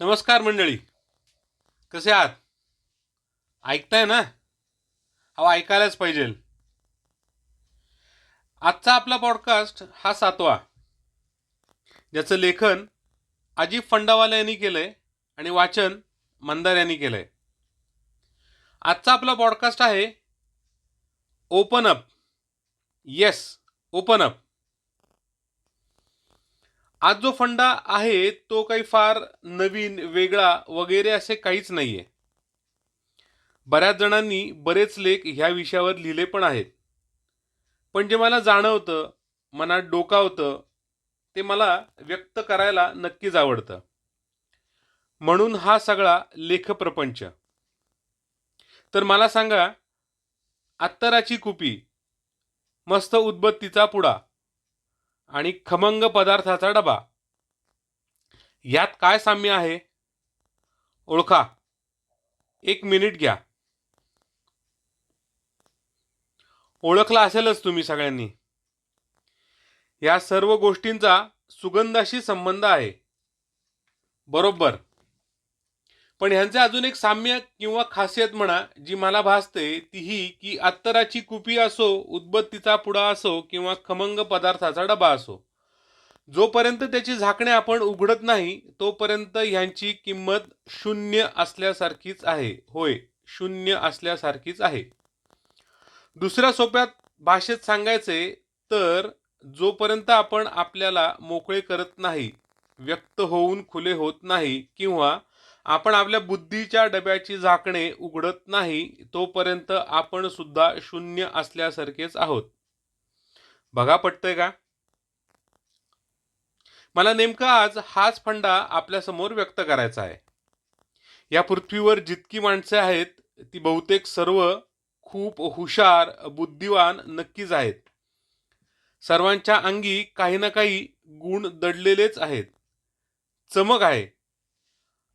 नमस्कार मंडळी. कसे आहात? ऐकताय ना? अहो ऐकायलाच पाहिजे. आजचा आपला पॉडकास्ट हा सातवा. ज्याचं लेखन अजिब फंडावाला यांनी केलंय आणि वाचन मंदार यांनी केलंय. आजचा आपला पॉडकास्ट आहे open up yes open up आज जो फंडा आहे तो काही फार नवीन वेगळा वगैरे असे काहीच नाहीये. बऱ्याच जणांनी बरेच लेख ह्या विषयावर लिहिले पण आहेत. पण जे मला जाणवतं मनात डोकावतं ते मला व्यक्त करायला नक्कीच आवडतं. म्हणून हा सगळा लेखप्रपंच. तर मला सांगा अत्तराची कुपी मस्त उदबत्तीचा पुडा. आणि खमंग पदार्थाचा डबा. यात काय साम्य आहे? ओळखा. एक मिनिट घ्या. ओळखला असेलच तुम्ही सगळ्यांनी. या सर्व गोष्टींचा सुगंधाशी संबंध आहे. बरोबर. पण ह्यांचे अजून एक साम्य किंवा खासियत म्हणा जी मला भासते ती ही की अत्तराची कुपी असो उदबत्तीचा पुडा असो किंवा खमंग पदार्थाचा डबा असो. जोपर्यंत त्याची झाकणे आपण उघडत नाही तोपर्यंत ह्यांची किंमत शून्य असल्यासारखीच आहे. होय शून्य असल्यासारखीच आहे. दुसऱ्या सोप्यात भाषेत सांगायचे तर जोपर्यंत आपण आपल्याला मोकळे करत नाही व्यक्त होऊन खुले होत नाही किंवा आपण आपल्या बुद्धीच्या डब्याची झाकणे उघडत नाही तोपर्यंत आपण सुद्धा शून्य असल्यासारखेच आहोत. बघा पटतंय का? मला नेमका आज हाच फंडा आपल्यासमोर व्यक्त करायचा आहे. या पृथ्वीवर जितकी माणसे आहेत ती बहुतेक सर्व खूप हुशार बुद्धिवान नक्कीच आहेत. सर्वांच्या अंगी काही ना काही गुण दडलेलेच आहेत. चमक आहे.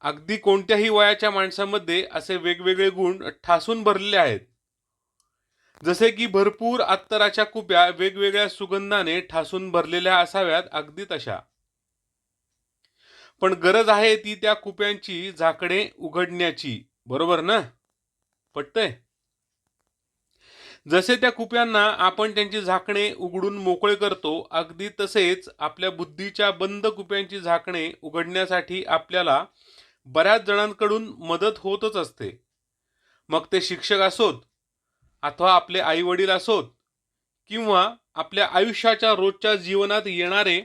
अगदी कोणत्याही वयाच्या माणसामध्ये असे वेगवेगळे गुण ठासून भरलेले आहेत. जसे की भरपूर अत्तराच्या कुप्या वेगवेगळ्या सुगंधाने ठासून भरलेल्या असाव्यात अगदी तशा. पण गरज आहे ती त्या कुप्यांची झाकडे उघडण्याची बरोबर ना? पटतंय? जसे त्या कुप्यांना आपण त्यांची झाकणे उघडून मोकळे करतो अगदी तसेच आपल्या बुद्धीच्या बंद कुप्यांची झाकणे उघडण्यासाठी आपल्याला बऱ्याच जणांकडून मदत होतच असते. मग ते शिक्षक असोत अथवा आपले आई वडील असोत किंवा आपल्या आयुष्याच्या रोजच्या जीवनात येणारे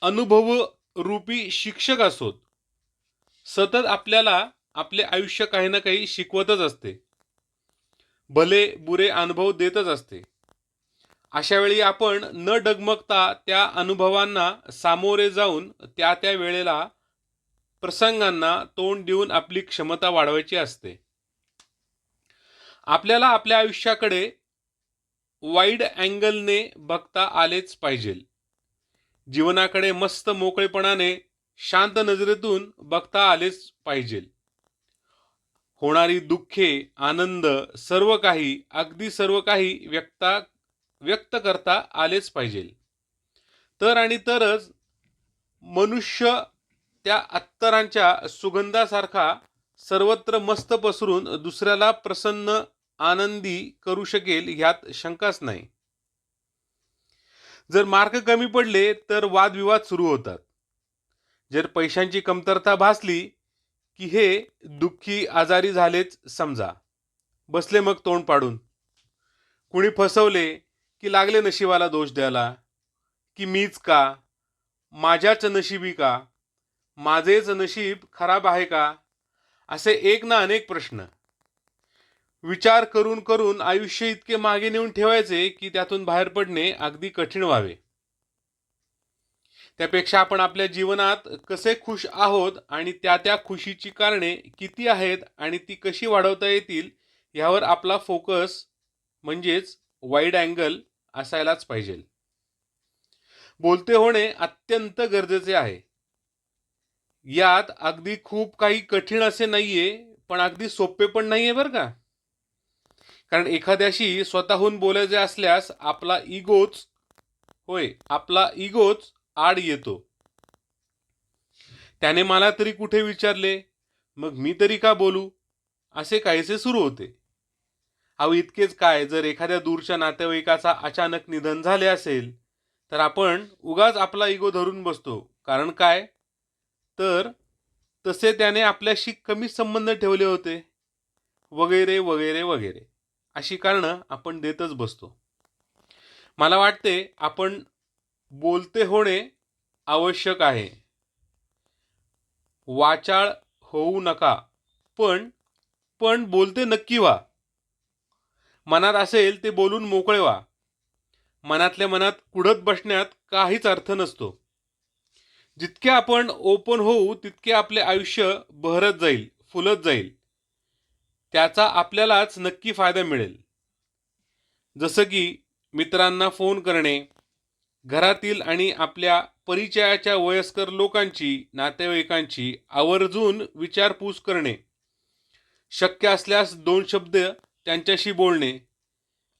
अनुभव रूपी शिक्षक असोत. सतत आपल्याला आपले आयुष्य काही ना काही शिकवतच असते. भले बुरे अनुभव देतच असते. अशा वेळी आपण न डगमगता त्या अनुभवांना सामोरे जाऊन त्या त्या वेळेला प्रसंगांना तोंड देऊन आपली क्षमता वाढवायची असते. आपल्याला आपल्या आयुष्याकडे वाईड अँगलने बघता आलेच पाहिजे. जीवनाकडे मस्त मोकळेपणाने शांत नजरेतून बघता आलेच पाहिजे. होणारी दुःखे आनंद सर्व काही अगदी सर्व काही व्यक्ता व्यक्त करता आलेच पाहिजे. तर आणि तरच मनुष्य त्या अत्तरांच्या सुगंधासारखा सर्वत्र मस्त पसरून दुसऱ्याला प्रसन्न आनंदी करू शकेल ह्यात शंकाच नाही. जर मार्क कमी पडले तर वादविवाद सुरू होतात. जर पैशांची कमतरता भासली की हे दुःखी आजारी झालेच समजा. बसले मग तोंड पाडून. कुणी फसवले की लागले नशिबाला दोष द्यायला. की मीच का? माझ्याच नशिबी का? माझेच नशीब खराब आहे का? असे एक ना अनेक प्रश्न. विचार करून करून आयुष्य इतके मागे नेऊन ठेवायचे की त्यातून बाहेर पडणे अगदी कठीण व्हावे. त्यापेक्षा आपण आपल्या जीवनात कसे खुश आहोत आणि त्या त्या खुशीची कारणे किती आहेत आणि ती कशी वाढवता येतील यावर आपला फोकस म्हणजेच वाईड अँगल असायलाच पाहिजे. बोलते होणे अत्यंत गरजेचे आहे. यात अगदी खूप काही कठीण असे नाहीये पण अगदी सोपे पण नाहीये बरं का. कारण एखाद्याशी स्वतःहून बोलायचे असल्यास आपला इगोच होय आपला इगोच आड येतो. त्याने मला तरी कुठे विचारले मग मी तरी का बोलू? असे काहीसे सुरू होते. अहो इतकेच काय जर एखाद्या दूरच्या नातेवाईकाचा अचानक निधन झाले असेल तर आपण उगाच आपला इगो धरून बसतो. कारण काय? तर तसे त्याने आपल्याशी कमी संबंध ठेवले होते. वगैरे वगैरे वगैरे. अशी कारणं आपण देतच बसतो. मला वाटते आपण बोलते होणे आवश्यक आहे. वाचाळ होऊ नका. पण पण बोलते नक्की व्हा. मनात असेल ते बोलून मोकळे व्हा. मनातल्या मनात कुडत बसण्यात काहीच अर्थ नसतो. जितके आपण ओपन होऊ तितके आपले आयुष्य बहरत जाईल फुलत जाईल. त्याचा आपल्यालाच नक्की फायदा मिळेल. जसं की मित्रांना फोन करणे घरातील आणि आपल्या परिचयाच्या वयस्कर लोकांची नातेवाईकांची आवर्जून विचारपूस करणे शक्य असल्यास दोन शब्द त्यांच्याशी बोलणे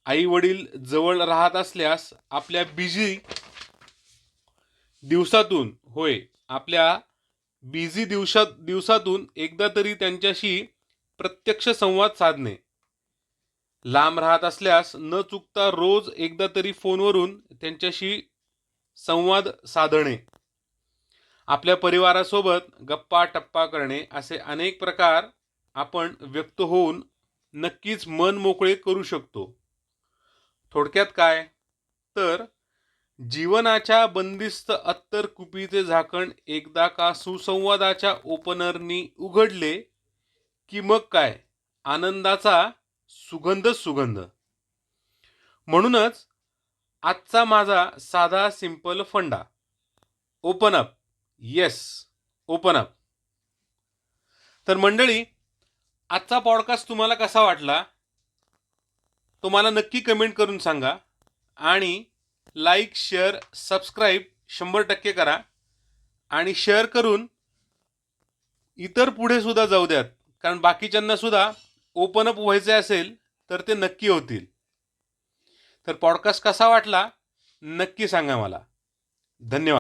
आई वडील जवळ राहत असल्यास आपल्या बिझी दिवसातून होय आपल्या बिझी दिवसात दिवसातून एकदा तरी त्यांच्याशी प्रत्यक्ष संवाद साधणे. लांब राहत असल्यास न चुकता रोज एकदा तरी फोनवरून त्यांच्याशी संवाद साधणे. आपल्या परिवारासोबत गप्पा टप्पा करणे असे अनेक प्रकार आपण व्यक्त होऊन नक्कीच मन मोकळे करू शकतो. थोडक्यात काय? तर जीवनाच्या बंदिस्त अत्तर कुपीचे झाकण एकदा का सुसंवादाच्या ओपनरनी उघडले की मग काय? आनंदाचा सुगंध सुगंध. म्हणूनच आजचा माझा साधा सिंपल फंडा. Open up yes open up तर मंडळी आजचा पॉडकास्ट तुम्हाला कसा वाटला? तो मला नक्की कमेंट करून सांगा. आणि लाईक शेअर सबस्क्राईब शंभर टक्के करा. आणि शेअर करून इतर पुढे सुद्धा जाऊ द्यात. कारण बाकीच्यांना सुद्धा ओपन अप व्हायचे असेल तर ते नक्की होतील. तर पॉडकास्ट कसा वाटला? नक्की सांगा मला. धन्यवाद.